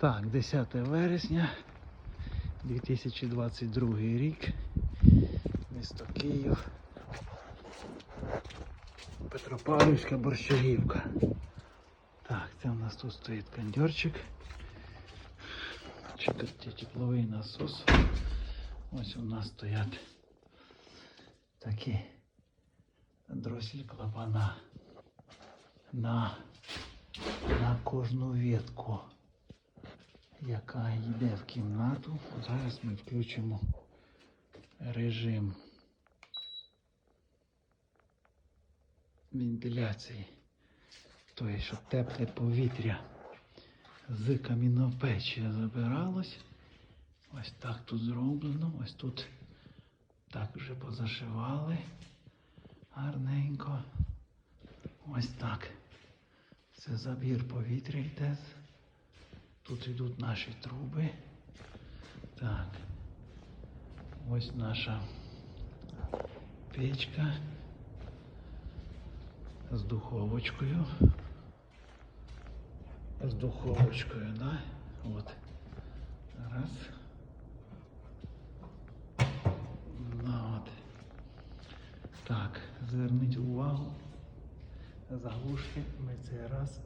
Так, 10 вересня 2022 рік. Місто Київ. Петропавлівська борщагівка. Так, це у нас тут стоїть кондьорчик. Тепловий насос. Ось у нас стоять такі дросель клапана на, на кожну ветку, яка йде в кімнату. Зараз ми включимо режим вентиляції. Тобто, щоб тепле повітря з камінопечі забиралось. Ось так тут зроблено. Ось тут так вже позашивали гарненько. Ось так. Це забір повітря йде. Тут йдуть наші труби. Так. Ось наша печка з духовочкою. З духовочкою, да? От. Раз. Ну, от. Так, зверніть увагу. Заглушки ми цей раз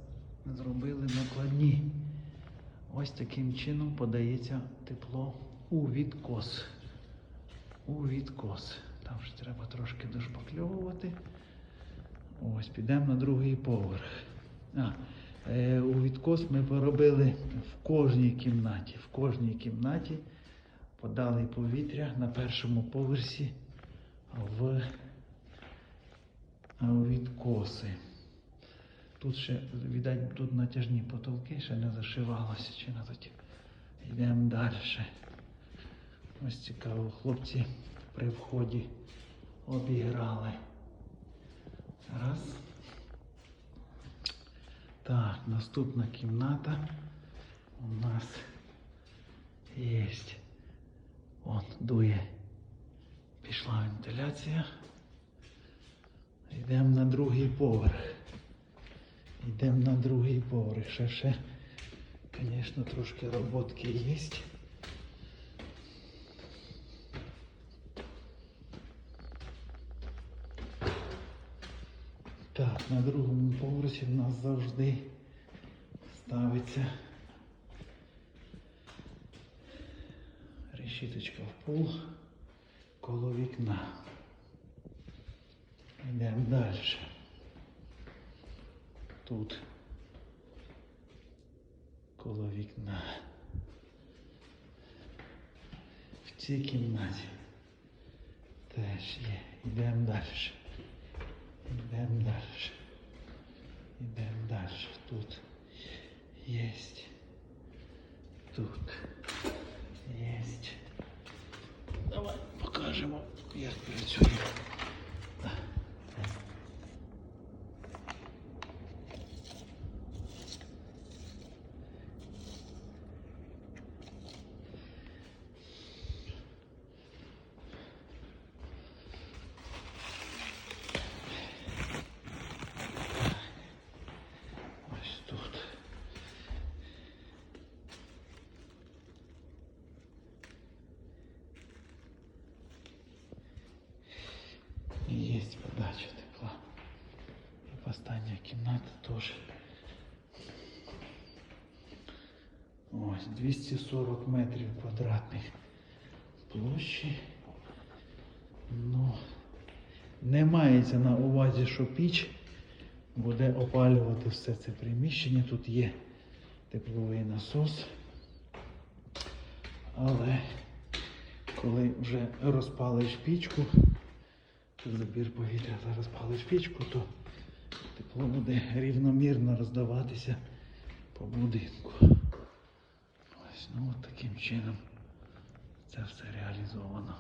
зробили накладні. Ось таким чином подається тепло у відкос. У відкос. Там ж треба трошки дошпакльовувати. Ось, підемо на другий поверх. А, е, у відкос ми поробили в кожній кімнаті. В кожній кімнаті подали повітря на першому поверсі в в відкоси. Тут ще, видать, тут натяжні потолки, ще не зашивалося, чи не тут. Йдемо далі. Ось цікаво, хлопці при вході обіграли. Раз. Так, наступна кімната у нас є. Вон дує. Пішла вентиляція. Йдемо на другий поверх. Йдемо на другий поверх. Ще ще, звісно, трошки роботки є. Так, на другому поверсі в нас завжди ставиться решіточка в пол коло вікна. Йдемо далі. Тут коло вікна. В цій кімнаті теж є. Йдемо далі. Йдемо далі. Йдемо далі. Тут єсть. Тут єсть. Давай покажемо, як працює. Ось тут. І є подача тепла. І остання кімната теж. Ось 240 метрів квадратних площі. Ну, не мається на увазі, що піч буде опалювати все це приміщення. Тут є тепловий насос. Але коли вже розпалиш пічку, забір повітря зараз палиш пічку, то тепло буде рівномірно роздаватися по будинку. Ось, ну от таким чином це все реалізовано.